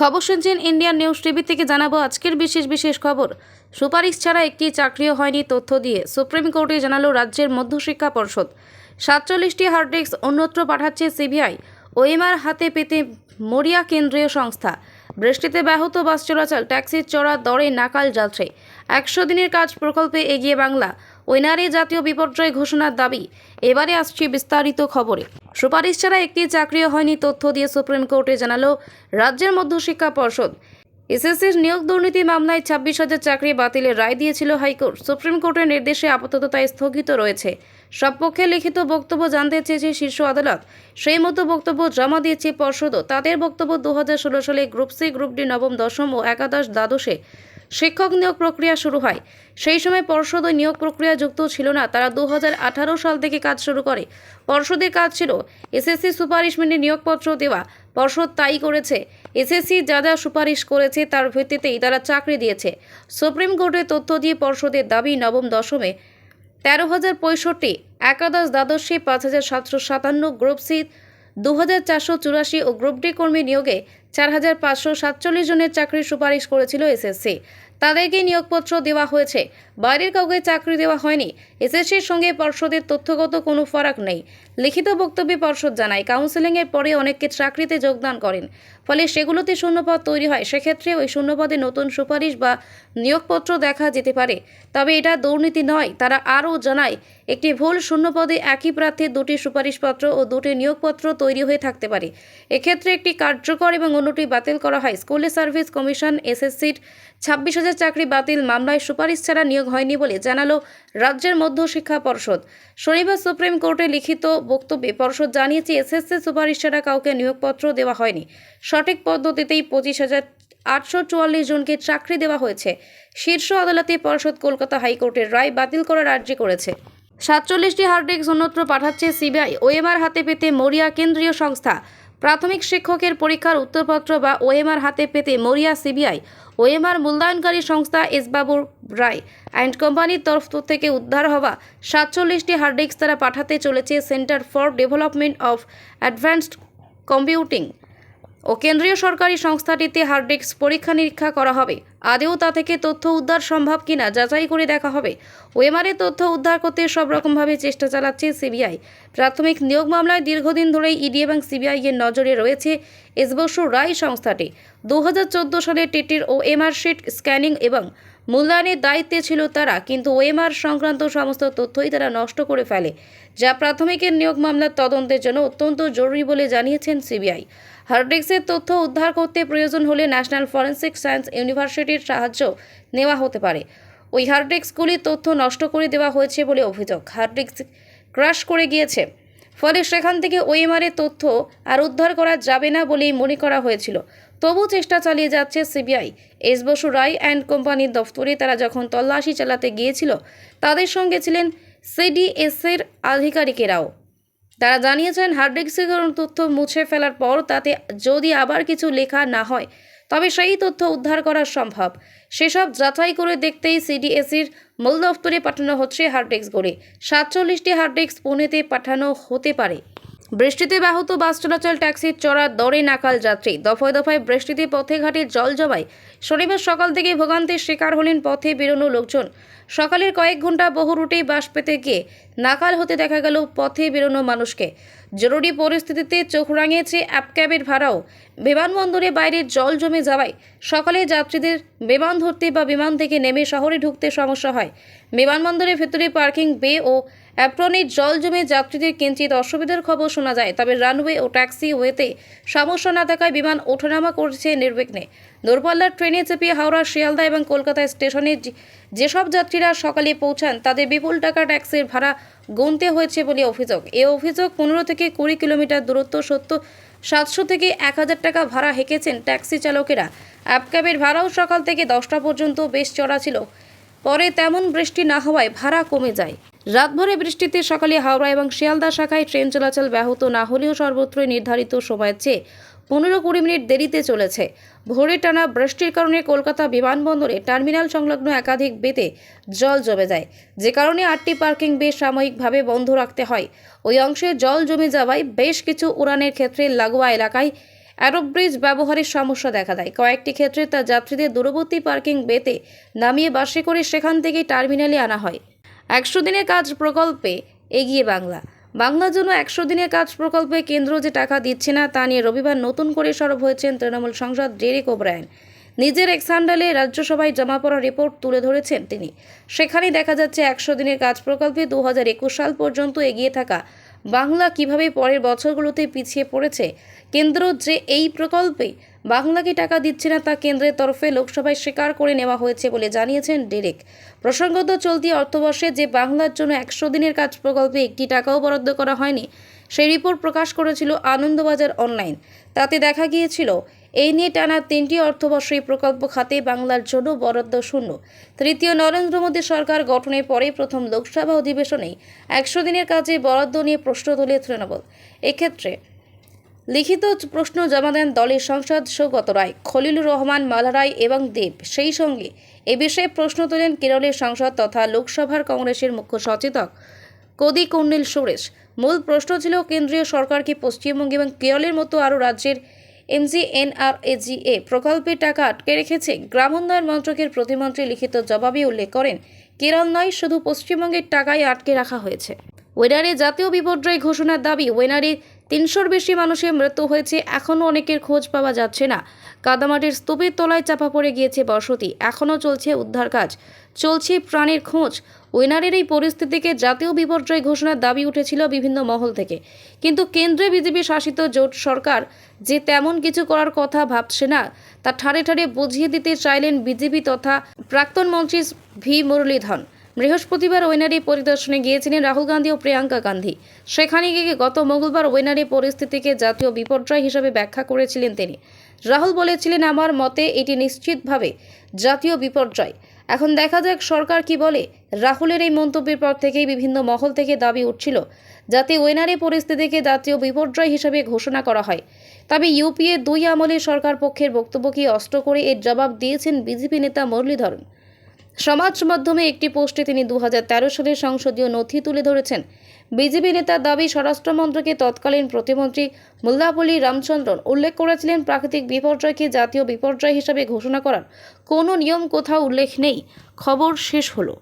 খবর শুনছেন Indian news TV থেকে জানাব আজকের বিশেষ বিশেষ খবর। সুপারিশ ছাড়া একটি চাকরিও হয়নি তথ্য দিয়ে সুপ্রিম কোর্টে জানালো রাজ্যের মধ্যশিক্ষা পর্ষদ। সাতচল্লিশটি হার্ড ডিস্ক অন্যত্র পাঠাচ্ছে সিবিআই। ওএমআর হাতে পেতে মরিয়া কেন্দ্রীয় সংস্থা। বৃষ্টিতে ব্যাহত বাস চলাচল, ট্যাক্সির চড়া দরে নাকাল যাচ্ছে একশো দিনের কাজ প্রকল্পে এগিয়ে বাংলা। ওইনারে জাতীয় বিপর্যয় ঘোষণার দাবি। এবারে আসছে বিস্তারিত খবরে। সুপারিশ ছাড়া একটি চাকরিও হয়নি তথ্য দিয়ে সুপ্রিম কোর্টে জানালো রাজ্যের মধ্যশিক্ষা পর্ষদ। এসএসসির নিয়োগ দুর্নীতি মামলায় ছাব্বিশ হাজার চাকরি বাতিলের রায় দিয়েছিল হাইকোর্ট। সুপ্রিম কোর্টের নির্দেশে আপাতত তা স্থগিত রয়েছে। সব পক্ষে লিখিত বক্তব্য জানতে চেয়েছে শীর্ষ আদালত। সেই মতো বক্তব্য জমা দিয়েছে পর্ষদও। তাদের বক্তব্য দু হাজার ষোলো সালে গ্রুপ সি, গ্রুপ ডি, নবম, দশম ও একাদশ দ্বাদশে শিক্ষক নিয়োগ প্রক্রিয়া শুরু হয়। সেই সময় পর্ষদ ওই নিয়োগ প্রক্রিয়া যুক্ত ছিল না, তারা দু হাজার আঠারো সাল থেকে কাজ শুরু করে। পর্ষদের কাজ ছিল এসএসসি সুপারিশ মেনে নিয়োগপত্র দেওয়া। পর্ষদ তাই করেছে। এসএসসি যা যা সুপারিশ করেছে তার ভিত্তিতেই তারা চাকরি দিয়েছে। সুপ্রিম কোর্টের তথ্য দিয়ে পর্ষদের দাবি নবম দশমে তেরো হাজার পঁয়ষট্টি, একাদশ দ্বাদশে পাঁচ হাজার সাতশো সাতান্ন গ্রুপ সি দু হাজার চারশো চুরাশি ও গ্রুপ ডি কর্মী নিয়োগে চার হাজার পাঁচশো সাতচল্লিশ জনের চাকরির সুপারিশ করেছিল এসএসসি। তাদেরকে নিয়োগপত্র দেওয়া হয়েছে। বাইরের কাউকে চাকরি দেওয়া হয়নি। এসএসসির সঙ্গে পর্ষদের তথ্যগত কোনো ফারাক নেই। লিখিত বক্তব্যে পর্ষদ জানায়, কাউন্সেলিংয়ের পরে অনেককে চাকরিতে যোগদান করেন। ফলে সেগুলোতে শূন্যপদ তৈরি হয়। সেক্ষেত্রে ওই শূন্যপদে নতুন সুপারিশ বা নিয়োগপত্র দেখা যেতে পারে। তবে এটা দুর্নীতি নয়। তারা আরও জানায়, একটি ভুল শূন্যপদে একই প্রার্থীর দুটি সুপারিশপত্র ও দুটি নিয়োগপত্র তৈরি হয়ে থাকতে পারে। এক্ষেত্রে একটি কার্যকর এবং অন্যটি বাতিল করা হয়। স্কুলে সার্ভিস কমিশন এসএসসির ছাব্বিশ হাজার চাকরি বাতিল মামলায় সুপারিশ ছাড়া নিয়োগ হয়নি বলে জানালো রাজ্যের মধ্য শিক্ষা পর্ষদ। শনিবার সুপ্রিম কোর্টে লিখিত বক্তব্যে পর্ষদ জানিয়েছে, এসএসসি সুপারিশ ছাড়া কাউকে নিয়োগপত্র দেওয়া হয়নি। সঠিক পদ্ধতিতেই পঁচিশ হাজার আটশো চুয়াল্লিশ জনকে চাকরি দেওয়া হয়েছে। শীর্ষ আদালতে পর্ষদ কলকাতা হাইকোর্টের রায় বাতিল করার আর্জি করেছে। সাতচল্লিশটি হার্ডডিস্ক অন্যত্র পাঠাচ্ছে সিবিআই। ওএমআর হাতে পেতে মরিয়া কেন্দ্রীয় সংস্থা। প্রাথমিক শিক্ষকের পরীক্ষার উত্তরপত্র বা ওএমআর হাতে পেতে মরিয়া সিবিআই। ওএমআর মূল্যায়নকারী সংস্থা এসবাবুর রায়। অ্যান্ড কোম্পানির তরফ থেকে উদ্ধার হওয়া সাতচল্লিশটি হার্ডডিস্ক তারা পাঠাতে চলেছে centre for development of advanced computing. ও কেন্দ্রীয় সরকারি সংস্থাটিতে হার্ডডিস্ক পরীক্ষা নিরীক্ষা করা হবে। আদেও তা থেকে তথ্য উদ্ধার সম্ভব কিনা যাচাই করে দেখা হবে। ওয়েমারে তথ্য উদ্ধার করতে সব রকমভাবে চেষ্টা চালাচ্ছে সিবিআই। প্রাথমিক নিয়োগ মামলায় দীর্ঘদিন ধরেই ইডি এবং সিবিআই এর নজরে রয়েছে এসবসু রায় সংস্থাটি। দু হাজার চোদ্দ সালে টিটির ও এমআর শিট স্ক্যানিং এবং মূল্যায়নের দায়িত্বে ছিল তারা, কিন্তু ওএমআর সংক্রান্ত সমস্ত তথ্যই তারা নষ্ট করে ফেলে, যা প্রাথমিকের নিয়োগ মামলার তদন্তের জন্য অত্যন্ত জরুরি বলে জানিয়েছেন সিবিআই। হার্ডডিস্কের তথ্য উদ্ধার করতে প্রয়োজন হলে ন্যাশনাল ফরেন্সিক সায়েন্স ইউনিভার্সিটির সাহায্য নেওয়া হতে পারে। ওই হার্ডডিস্কগুলির তথ্য নষ্ট করে দেওয়া হয়েছে বলে অভিযোগ। হার্ডডিস্ক ক্রাশ করে গিয়েছে। ফলে সেখান থেকে ওএমআরের তথ্য আর উদ্ধার করা যাবে না বলেই মনে করা হয়েছিল। তবু চেষ্টা চালিয়ে যাচ্ছে CBI. S Basu Roy and কোম্পানির দফতরে তারা যখন তল্লাশি চালাতে গিয়েছিল, তাদের সঙ্গে ছিলেন সিডিএসের আধিকারিকেরাও। তারা জানিয়েছেন কোনো তথ্য মুছে ফেলার পর তাতে যদি আবার কিছু লেখা না হয় তবে সেই তথ্য উদ্ধার করা সম্ভব। সেসব যাচাই করে দেখতেই সিডিএসির মূল দফতরে পাঠানো হচ্ছে হার্ডডিস্কগুলি সাতচল্লিশটি হার্ডডিস্ক পুনেতে পাঠানো হতে পারে। বৃষ্টিতে ব্যাহত বাস চলাচল, ট্যাক্সির চড়া, দরে নাকাল যাত্রী। দফায় দফায় বৃষ্টিতে পথে ঘাটে জল জমায়। শনিবার সকাল থেকে ভোগান্তির শিকার হলেন পথে বেরোনো লোকজন। সকালের কয়েক ঘণ্টা বহু রুটেই বাস পেতে গিয়ে নাকাল হতে দেখা গেল পথে বেরোনো মানুষকে। জরুরি পরিস্থিতিতে চোখ রাঙিয়েছে অ্যাপ ক্যাবের ভাড়াও। বিমানবন্দরে বাইরে জল জমে যাওয়ায় সকালে যাত্রীদের বিমান ধরতে বা বিমান থেকে নেমে শহরে ঢুকতে সমস্যা হয়। বিমানবন্দরের ভেতরে পার্কিং বে ও অ্যাপ্রনে জল জমে যাত্রীদের কিঞ্চিত অসুবিধার খবর শোনা যায়, তবে রানওয়ে ও ট্যাক্সি ওয়েতে সমস্যা না থাকায় বিমান ওঠানামা করছে নির্বিঘ্নে। দূরপাল্লার ট্রেনে চেপে হাওড়া, শিয়ালদা এবং কলকাতা স্টেশনে যেসব যাত্রীরা সকালে পৌঁছান, তাদের বিপুল টাকা ট্যাক্সির ভাড়া গুনতে হয়েছে বলে অভিযোগ। এ অভিযোগ পনেরো থেকে কুড়ি কিলোমিটার দূরত্ব সত্য সাতশো থেকে এক হাজার টাকা ভাড়া হেঁকেছেন ট্যাক্সি চালকেরা। অ্যাপ ক্যাবের ভাড়াও সকাল থেকে দশটা পর্যন্ত বেশ চড়া ছিল। পরে তেমন বৃষ্টি না হওয়ায় ভাড়া কমে যায়। রাতভরে বৃষ্টিতে সকালে হাওড়া এবং শিয়ালদা শাখায় ট্রেন চলাচল ব্যাহত না হলেও সর্বত্রই নির্ধারিত সময়ের চেয়ে পনেরো কুড়ি মিনিট দেরিতে চলেছে। ভোরে টানা বৃষ্টির কারণে কলকাতা বিমানবন্দরে টার্মিনাল সংলগ্ন একাধিক বেতে জল জমে যায়। যে কারণে আটটি পার্কিং বে সাময়িকভাবে বন্ধ রাখতে হয়। ওই অংশে জল জমে যাওয়ায় বেশ কিছু উড়ানের ক্ষেত্রে লাগোয়া এলাকায় অ্যারোব্রিজ ব্যবহারের সমস্যা দেখা দেয়। কয়েকটি ক্ষেত্রে তা যাত্রীদের দূরবর্তী পার্কিং বেতে নামিয়ে বাসে করে সেখান থেকেই টার্মিনালে আনা হয়। একশো দিনের কাজ প্রকল্পে এগিয়ে বাংলা। বাংলার জন্য একশো দিনের কাজ প্রকল্পে কেন্দ্র যে টাকা দিচ্ছে না তা নিয়ে রবিবার নতুন করে সরব হয়েছেন তৃণমূল সাংসদ ডেরেক ওব্রায়ন। নিজের এক স্যান্ডালে রাজ্যসভায় জমা পড়া রিপোর্ট তুলে ধরেছেন তিনি। সেখানেই দেখা যাচ্ছে একশো দিনের কাজ প্রকল্পে দু হাজার একুশ সাল পর্যন্ত এগিয়ে থাকা বাংলা কীভাবে পরের বছরগুলোতে পিছিয়ে পড়েছে, কেন্দ্র যে এই প্রকল্পে বাংলাকে টাকা দিচ্ছে না তা কেন্দ্রের তরফে লোকসভায় স্বীকার করে নেওয়া হয়েছে বলে জানিয়েছেন ডেরেক। প্রসঙ্গত, চলতি অর্থবর্ষে যে বাংলার জন্য একশো দিনের কাজ প্রকল্পে একটি টাকাও বরাদ্দ করা হয়নি, সেই রিপোর্ট প্রকাশ করেছিল আনন্দবাজার অনলাইন। তাতে দেখা গিয়েছিল, এই নিয়ে টানা তিনটি অর্থবর্ষে এই প্রকল্প খাতে বাংলার জন্য বরাদ্দ শূন্য। তৃতীয়, নরেন্দ্র মোদী সরকার গঠনের পরে প্রথম লোকসভা অধিবেশনেই একশো দিনের কাজে বরাদ্দ নিয়ে প্রশ্ন তোলে তৃণমূল। এক্ষেত্রে লিখিত প্রশ্ন জমা দেন দলের সংসদ সৌগত রায়, খলিলুর রহমান, মালা রায় এবং দেব। সেই সঙ্গে এ বিষয়ে প্রশ্ন তোলেন কেরলের সাংসদ তথা লোকসভার কংগ্রেসের মুখ্য সচেতক কদি কর্নেল সুরেশ। মূল প্রশ্ন ছিল, কেন্দ্রীয় সরকার কি পশ্চিমবঙ্গ এবং কেরলের মতো আরও রাজ্যের এমজিএনআরএজিএ প্রকল্পের টাকা আটকে রেখেছে? গ্রাম উন্নয়ন মন্ত্রকের প্রতিমন্ত্রী লিখিত জবাবে উল্লেখ করেন, কেরল নয়, শুধু পশ্চিমবঙ্গের টাকাই আটকে রাখা হয়েছে। ওয়েনারে জাতীয় বিপর্যয় ঘোষণার দাবি, ওয়েনারে তিনশোর বেশি মানুষের মৃত্যু হয়েছে, এখনও অনেকের খোঁজ পাওয়া যাচ্ছে না। কাদামাটির স্তূপের তলায় চাপা পড়ে গিয়েছে বসতি, এখনও চলছে উদ্ধার কাজ। চলছে প্রাণের খোঁজ। ওয়েনারের এই পরিস্থিতিকে জাতীয় বিপর্যয় ঘোষণার দাবি উঠেছিল বিভিন্ন মহল থেকে। কিন্তু কেন্দ্রে বিজেপি শাসিত জোট সরকার যে তেমন কিছু করার কথা ভাবছে না, তা ঠাড়ে ঠাড়ে বুঝিয়ে দিতে চাইলেন বিজেপি তথা প্রাক্তন মন্ত্রী ভি. মুরলীধন বৃহস্পতিবার ওয়েনারি পরিদর্শনে গিয়েছিলেন রাহুল গান্ধী ও প্রিয়াঙ্কা গান্ধী। সেখানে গিয়ে গত মঙ্গলবার ওয়েনারি পরিস্থিতিকে জাতীয় বিপর্যয় হিসেবে ব্যাখ্যা করেছিলেন তিনি। রাহুল বলেছিলেন, আমার মতে এটি নিশ্চিতভাবে জাতীয় বিপর্যয়। এখন দেখা যাক সরকার কি বলে। রাহুলের এই মন্তব্যের পর থেকেই বিভিন্ন মহল থেকে দাবি উঠছিল যাতে ওয়েনারি পরিস্থিতিকে জাতীয় বিপর্যয় হিসেবে ঘোষণা করা হয়। তবে ইউপিএ দুই আমলে সরকার পক্ষের বক্তব্যকে অস্ত্র করে এর জবাব দিয়েছেন বিজেপি নেতা মুরলীধরন। সমাজ মাধ্যমে একটি পোস্টে তিনি দু সালের সংসদীয় নথি তুলে ধরেছেন। বিজেপি নেতার দাবি, স্বরাষ্ট্রমন্ত্রকে তৎকালীন প্রতিমন্ত্রী মুল্লাপল্লী রামচন্দ্রন উল্লেখ করেছিলেন, প্রাকৃতিক বিপর্যয়কে জাতীয় বিপর্যয় হিসাবে ঘোষণা করার কোনো নিয়ম কোথাও উল্লেখ নেই। খবর শেষ হলো।